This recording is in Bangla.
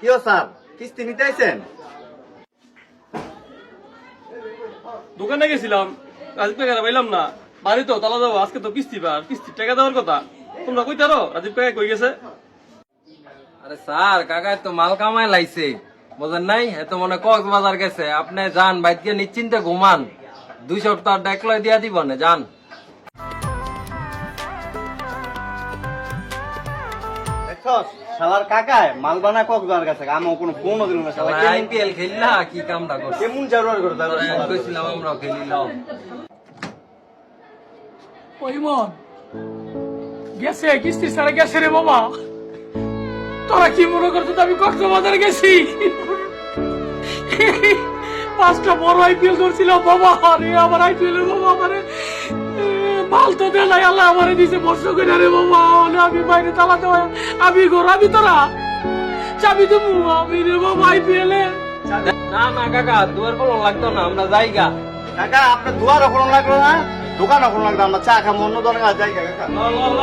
কি ও স্যার কিস্তি নিতে আইছেন দোকানে গেছিলাম রাজীব কাকা পাইলাম না। বাড়ি তো তালা যাব আজকে তো কিস্তি বার কিস্তি টাকা দেওয়ার কথা। তোমরা কইতারো রাজীব কাকা কই গেছে? আরে স্যার কাকা তো মাল কামাই লাইছে। বুঝেন নাই? এত মনে কক্সবাজার গেছে। আপনি যান বাইকে নিশ্চিন্তে ঘুমান। দুই সপ্তাহ ডেকলয় দিয়া দিব না যান। দেখছস শালার কাকায় মাল বানায় কক্সবাজার গেছে আমার কোনো ফোনও দিল না শালা। আইপিএল খেললা? কি কামটা করছে? কেমন জরুরি করে তার তোরা কইছিলাম আমরা খেলিলাম। পরিমন গেছে কিস্তি ছাড়া গেছে রে বাবা। তোরা কি মনে করছ তো আমি কক্সবাজার গেছি? পাঁচটা বড় আইপিএল করছিল বাবা আরে আমার আইপিএল বাবা আমারে ভালো দেলাই আল্লাহ আমারে দিছে বর্ষ করে রে বাবা আমি বাইরে তালা দেওয়া আমি ঘর আমি তোরা। চাবি দেবো আমি রে বাবা আইপিএল। এ না না কাকা দুয়ার কোনো লাগতো না আমরা জায়গা কাকা আপনার দুয়ার ওখানে লাগল না? দোকান ওখানে লাগল আমরা চা খাব অন্য দোকানে যাই কাকা। ল ল ল।